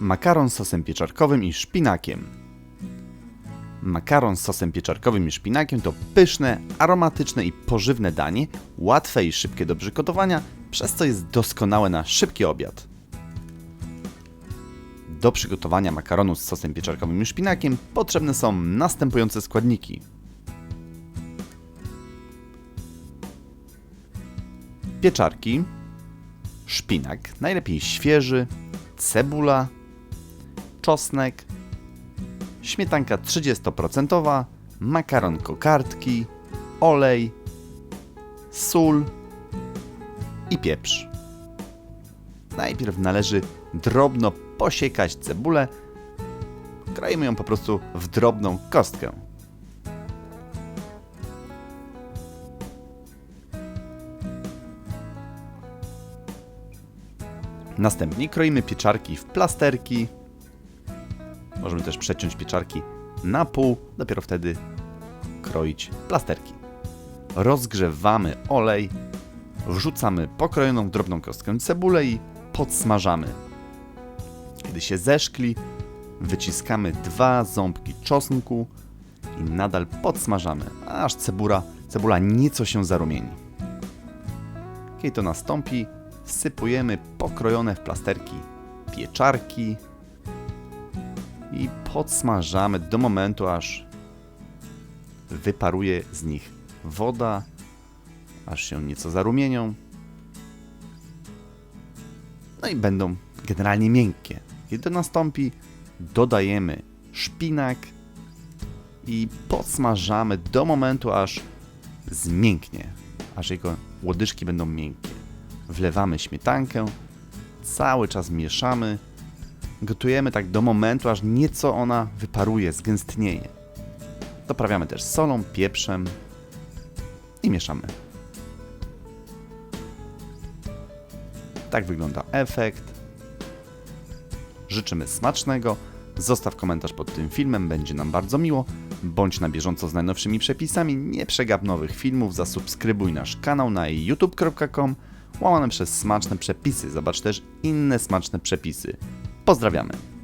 Makaron z sosem pieczarkowym i szpinakiem. Makaron z sosem pieczarkowym i szpinakiem to pyszne, aromatyczne i pożywne danie, łatwe i szybkie do przygotowania, przez co jest doskonałe na szybki obiad. Do przygotowania makaronu z sosem pieczarkowym i szpinakiem potrzebne są następujące składniki. Pieczarki, szpinak, najlepiej świeży, cebula, czosnek, śmietanka 30%, makaron kokardki, olej, sól i pieprz. Najpierw należy drobno posiekać cebulę. Kroimy ją po prostu w drobną kostkę. Następnie kroimy pieczarki w plasterki. Możemy też przeciąć pieczarki na pół, dopiero wtedy kroić plasterki. Rozgrzewamy olej, wrzucamy pokrojoną w drobną kostkę cebulę i podsmażamy. Kiedy się zeszkli, wyciskamy dwa ząbki czosnku i nadal podsmażamy, aż cebula, cebula nieco się zarumieni. Kiedy to nastąpi, wsypujemy pokrojone w plasterki pieczarki i podsmażamy do momentu, aż wyparuje z nich woda, aż się nieco zarumienią. No i będą generalnie miękkie. Kiedy to nastąpi, dodajemy szpinak i podsmażamy do momentu, aż zmięknie, aż jego łodyżki będą miękkie. Wlewamy śmietankę, cały czas mieszamy, gotujemy tak do momentu, aż nieco ona wyparuje, zgęstnieje. Doprawiamy też solą, pieprzem i mieszamy. Tak wygląda efekt. Życzymy smacznego. Zostaw komentarz pod tym filmem, będzie nam bardzo miło. Bądź na bieżąco z najnowszymi przepisami, nie przegap nowych filmów, zasubskrybuj nasz kanał na youtube.com łamane przez smaczne przepisy. Zobacz też inne smaczne przepisy. Pozdrawiamy!